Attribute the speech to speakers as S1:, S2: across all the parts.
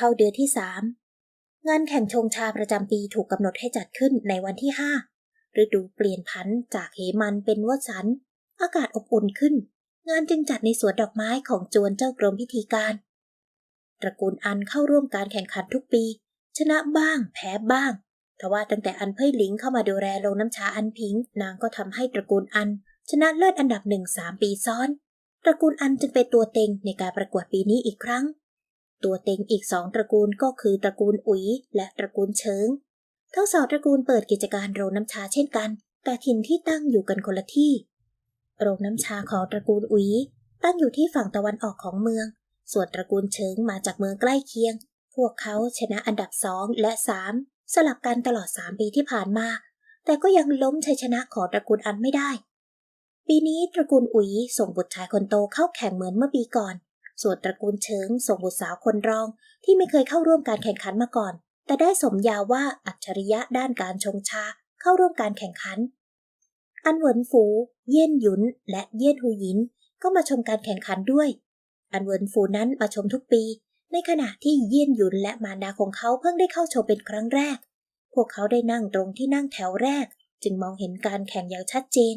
S1: เข้าเดือนที่สามงานแข่งชงชาประจำปีถูกกำหนดให้จัดขึ้นในวันที่ห้าฤดูเปลี่ยนผันจากเหมันเป็นวสันอากาศอบอุ่นขึ้น งานจึงจัดในสวนดอกไม้ของจวนเจ้ากรมพิธีการ ตระกูลอันเข้าร่วมการแข่งขันทุกปี ชนะบ้าง แพ้บ้างทว่าตั้งแต่อันเพ่ยหลิงเข้ามาดูแลโรงน้ำชาอันพิง นางก็ทำให้ตระกูลอัน ชนะเลิศอันดับหนึ่งสามปีซ้อน ตระกูลอันจึงเป็นตัวเต็งในการประกวดปีนี้อีกครั้ง ตัวเต็งอีกสองตระกูลก็คือตระกูลอุ๋ยและตระกูลเชิง ทั้งสองตระกูลเปิดกิจการโรงน้ำชาเช่นกัน แต่ถิ่นที่ตั้งอยู่กันคนละที่ โรงน้ำชาของตระกูลอุ๋ยตั้งอยู่ที่ฝั่งตะวันออกของเมือง ส่วนตระกูลเชิงมาจากเมืองใกล้เคียง พวกเขาชนะอันดับสองและสามสลับกันตลอดสามปีที่ผ่านมา แต่ก็ยังล้มชัยชนะของตระกูลอันไม่ได้ ปีนี้ตระกูลอุ๋ยส่งบุตรชายคนโตเข้าแข่งเหมือนเมื่อปีก่อน ส่วนตระกูลเชิงส่งบุตรสาวคนรอง ที่ไม่เคยเข้าร่วมการแข่งขันมาก่อน แต่ได้สมญาว่าอัจฉริยะด้านการชงชาเข้าร่วมการแข่งขัน อันเหวินฟูเยี่ยนหยุน และเยี่ยนหูหยิน ก็มาชมการแข่งขันด้วย อันเหวินฟูนั้นมาชมทุกปี ในขณะที่เยี่ยนหยุนและมารดาของเขาเพิ่งได้เข้าชมเป็นครั้งแรก พวกเขาได้นั่งตรงที่นั่งแถวแรก จึงมองเห็นการแข่งอย่างชัดเจน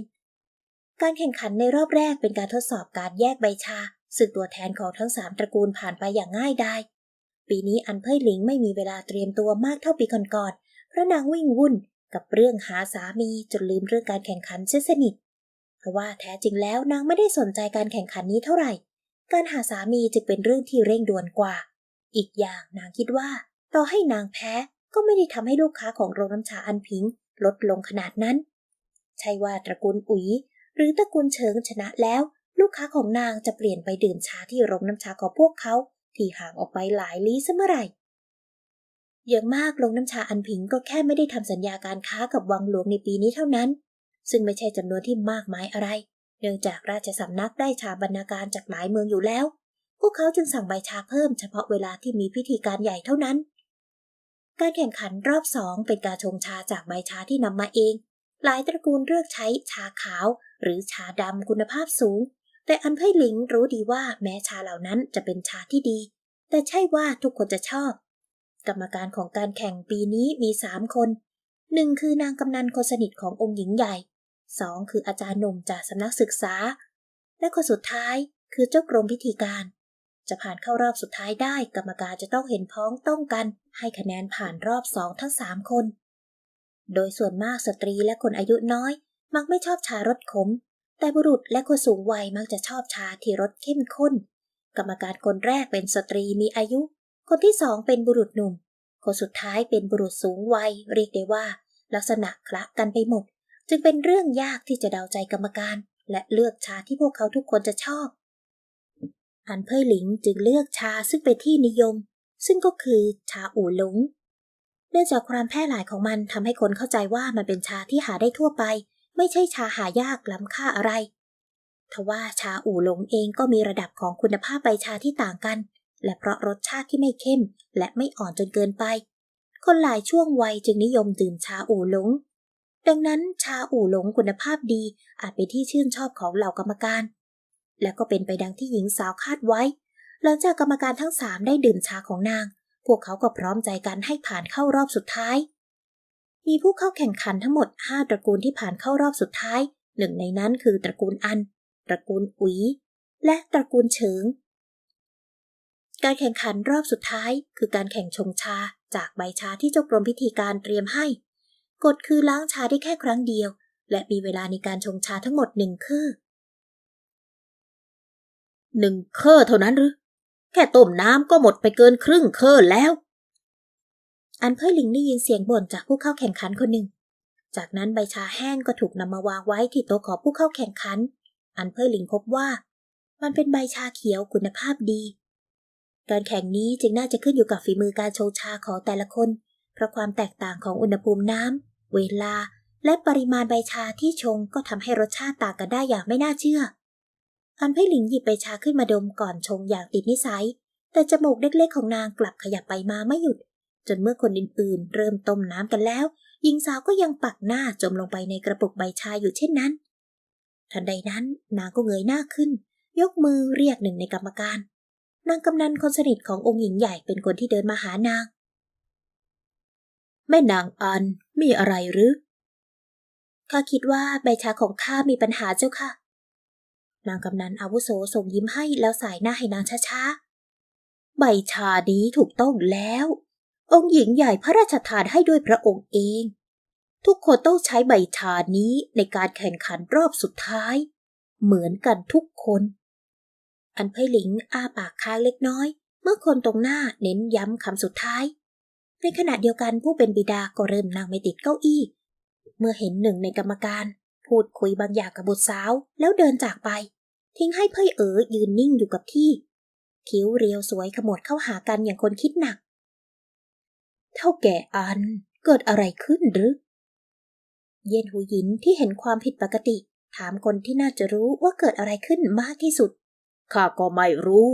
S1: การแข่งขันในรอบแรกเป็นการทดสอบการแยกใบชา ซึ่งตัวแทนของทั้งสามตระกูลผ่านไปอย่างง่ายดายปีนี้อันเพ่ยหลิงไม่มีเวลาเตรียมตัวมากเท่าปีก่อนๆเพราะนางวิ่งวุ่นกับเรื่องหาสามีจนลืมเรื่องการแข่งขันเสียสนิทเพราะว่าแท้จริงแล้วนางไม่ได้สนใจการแข่งขันนี้เท่าไหร่ การหาสามีจึงเป็นเรื่องที่เร่งด่วนกว่า อีกอย่างนางคิดว่า ต่อให้นางแพ้ก็ไม่ได้ทำให้ลูกค้าของโรงน้ำชาอันพิง ลดลงขนาดนั้น ใช่ว่าตระกูลอุ๋ย หรือตระกูลเฉิงชนะแล้ว ลูกค้าของนางจะเปลี่ยนไปดื่มชาที่โรงน้ำชาของพวกเขา ที่ห่างออกไปหลายลี้ซะเมื่อไหร่อย่างมากโรงน้ำชาอันพิงก็แค่ไม่ได้ทำสัญญาการค้ากับวังหลวงในปีนี้เท่านั้น ซึ่งไม่ใช่จำนวนที่มากมายอะไร เนื่องจากราชสำนักได้ชาบรรณาการจากหลายเมืองอยู่แล้ว พวกเขาจึงสั่งใบชาเพิ่มเฉพาะเวลาที่มีพิธีการใหญ่เท่านั้น การแข่งขันรอบสองเป็นการชงชาจากใบชาที่นำมาเอง หลายตระกูลเลือกใช้ชาขาว หรือชาดำคุณภาพสูง แต่อันไพ่หลิงรู้ดีว่าแม้ชาเหล่านั้นจะเป็นชาที่ดี แต่ใช่ว่าทุกคนจะชอบ กรรมการของการแข่งปีนี้มีสามคนหนึ่งคือนางกำนันคนสนิทขององค์หญิงใหญ่สองคืออาจารย์หนุ่มจากสำนักศึกษา และคนสุดท้ายคือเจ้ากรมพิธีการ จะผ่านเข้ารอบสุดท้ายได้ กรรมการจะต้องเห็นพ้องต้องกัน ให้คะแนนผ่านรอบสองทั้งสามคน โดยส่วนมากสตรีและคนอายุน้อย มักไม่ชอบชารสขม แต่บุรุษและคนสูงวัยมักจะชอบชาที่รสเข้มข้น กรรมการคนแรกเป็นสตรีมีอายุ คนที่สองเป็นบุรุษหนุ่ม คนสุดท้ายเป็นบุรุษสูงวัย เรียกได้ว่า ลักษณะคละกันไปหมด จึงเป็นเรื่องยากที่จะเดาใจกรรมการ และเลือกชาที่พวกเขาทุกคนจะชอบ อันเพ่ยหลิงจึงเลือกชาซึ่งเป็นที่นิยม ซึ่งก็คือชาอู่หลงเนื่องจากความแพร่หลายของมันทำให้คนเข้าใจว่ามันเป็นชาที่หาได้ทั่วไป ไม่ใช่ชาหายากล้ำค่าอะไร ทว่าชาอู่หลงเองก็มีระดับของคุณภาพใบชาที่ต่างกัน และเพราะรสชาติที่ไม่เข้ม และไม่อ่อนจนเกินไป คนหลายช่วงวัยจึงนิยมดื่มชาอู่หลง ดังนั้นชาอู่หลงคุณภาพดีอาจเป็นที่ชื่นชอบของเหล่ากรรมการ และก็เป็นไปดังที่หญิงสาวคาดไว้ หลังจากกรรมการทั้งสามได้ดื่มชาของนาง พวกเขาก็พร้อมใจกันให้ผ่านเข้ารอบสุดท้าย มีผู้เข้าแข่งขันทั้งหมด 5 ตระกูลที่ผ่านเข้ารอบสุดท้าย หนึ่งในนั้นคือตระกูลอัน ตระกูลอุ๋ย และตระกูลเฉิง การแข่งขันรอบสุดท้าย คือการแข่งชงชาจากใบชาที่เจ้ากรมพิธีการเตรียมให้ กฎคือล้างชาได้แค่ครั้งเดียว และมีเวลาในการชงชาทั้งหมดหนึ่งคือ
S2: หนึ่งเคอร์เท่านั้นหรือ แค่ต้มน้ำก็หมดไปเกินครึ่งเคอร์แล้ว
S1: อันเพ่ยหลิงได้ยินเสียงบ่นจากผู้เข้าแข่งขันคนหนึ่ง จากนั้นใบชาแห้งก็ถูกนำมาวางไว้ที่โต๊ะของผู้เข้าแข่งขัน อันเพ่ยหลิงพบว่า มันเป็นใบชาเขียวคุณภาพดี การแข่งนี้จึงน่าจะขึ้นอยู่กับฝีมือการชงชาของแต่ละคน เพราะความแตกต่างของอุณหภูมิน้ำเวลา และปริมาณใบชาที่ชงก็ทำให้รสชาติต่างกันได้อย่างไม่น่าเชื่อ อันเพ่ยหลิงหยิบใบชาขึ้นมาดมก่อนชงอย่างติดนิสัย แต่จมูกเล็กๆของนางกลับขยับไปมาไม่หยุด จนเมื่อคนอื่นๆ เริ่มต้มน้ำกันแล้ว หญิงสาวก็ยังปักหน้าจมลงไปในกระปุกใบชาอยู่เช่นนั้น ทันใดนั้นนางก็เงยหน้าขึ้น ยกมือเรียกหนึ่งในกรรมการ นางกำนันคนสนิทขององค์หญิงใหญ่เป็นคนที่เดินมาหานาง
S2: แม่นางอันมีอะไรหรือ
S1: ข้าคิดว่าใบชาของข้ามีปัญหาเจ้าค่ะ นางกำนันอาวุโสส่งยิ้มให้แล้วสายหน้าให้นางช้า
S2: ใบชานี้ถูกต้องแล้ว องค์หญิงใหญ่พระราชทานให้ด้วยพระองค์เอง ทุกคนต้องใช้ใบชานี้ในการแข่งขันรอบสุดท้าย เหมือนกันทุกคน
S1: อันเพยหลิงอ้าปากค้างเล็กน้อย เมื่อคนตรงหน้าเน้นย้ำคำสุดท้าย ในขณะเดียวกันผู้เป็นบิดาก็เริ่มนั่งไม่ติดเก้าอี้ เมื่อเห็นหนึ่งในกรรมการ พูดคุยบางอย่างกับบุตรสาวแล้วเดินจากไป ทิ้งให้เพ่ยเอ๋อยืนนิ่งอยู่กับที่คิ้วเรียวสวยขมวดเข้าหากันอย่างคนคิดหนัก
S2: เท่าแก่อันเกิดอะไรขึ้นหรือ
S1: เย็นหูหยินที่เห็นความผิดปกติ ถามคนที่น่าจะรู้ว่าเกิดอะไรขึ้นมากที่สุด
S2: ข้าก็ไม่รู้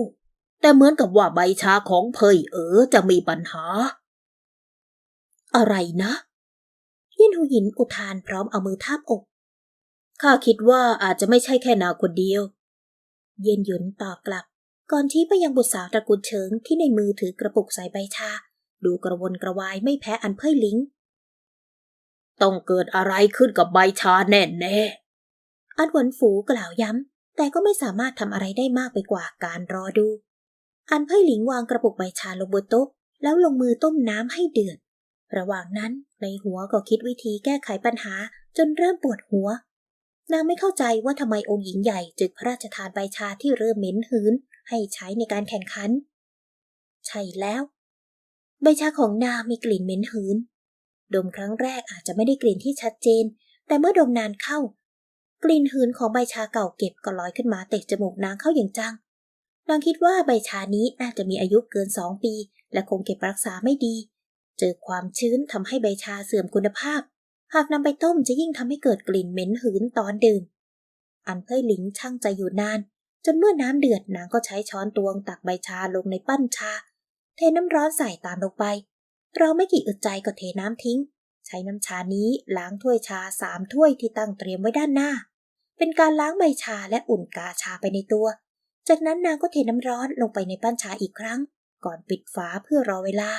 S2: แต่เหมือนกับว่าใบชาของเพยเอ๋อจะมีปัญหา อะไรนะ
S1: เย็นหูหยินอุทานพร้อมเอามือทาบอก
S2: ข้าคิดว่าอาจจะไม่ใช่แค่นาคนเดียว
S1: เย็นหยุนตอบกลับก่อนชี้ไปยังบุตรสาวตระกูลเฉิงที่ในมือถือกระปุกใส่ใบชา ดูกระวนกระวายไม่แพ้อันเพ่ยลิง
S2: ต้องเกิดอะไรขึ้นกับใบชาแน่แน่
S1: อันหวนฝูกล่าวย้ำ แต่ก็ไม่สามารถทำอะไรได้มากไปกว่าการรอดู อันเพ่ยหลิงวางกระปุกใบชาลงบนโต๊ะแล้วลงมือต้มน้ำให้เดือด ระหว่างนั้นในหัวก็คิดวิธีแก้ไขปัญหาจนเริ่มปวดหัว นางไม่เข้าใจว่าทำไมองค์หญิงใหญ่จึงพระราชทานใบชาที่เริ่มเหม็นหืนให้ใช้ในการแข่งขัน ใช่แล้ว ใบชาของนางมีกลิ่นเหม็นหืน ดมครั้งแรกอาจจะไม่ได้กลิ่นที่ชัดเจน แต่เมื่อดมนานเข้า กลิ่นหืนของใบชาเก่าเก็บก็ลอยขึ้นมาเตะจมูกนางเข้าอย่างจัง นางคิดว่าใบชานี้น่าจะมีอายุเกินสองปี และคงเก็บรักษาไม่ดี เจอความชื้นทำให้ใบชาเสื่อมคุณภาพ หากนำไปต้มจะยิ่งทำให้เกิดกลิ่นเหม็นหืนตอนดื่ม อันเพยหลิงช่างใจอยู่นาน จนเมื่อน้ำเดือดนางก็ใช้ช้อนตวงตักใบชาลงในปั้นชา เทน้ำร้อนใส่ตามลงไป เราไม่กี่อึดใจก็เทน้ำทิ้ง ใช้น้ำชานี้ล้างถ้วยชาสามถ้วยที่ตั้งเตรียมไว้ด้านหน้า เป็นการล้างใบชาและอุ่นกาชาไปในตัว จากนั้นนางก็เทน้ำร้อนลงไปในปั้นชาอีกครั้ง ก่อนปิดฝาเพื่อรอเวลา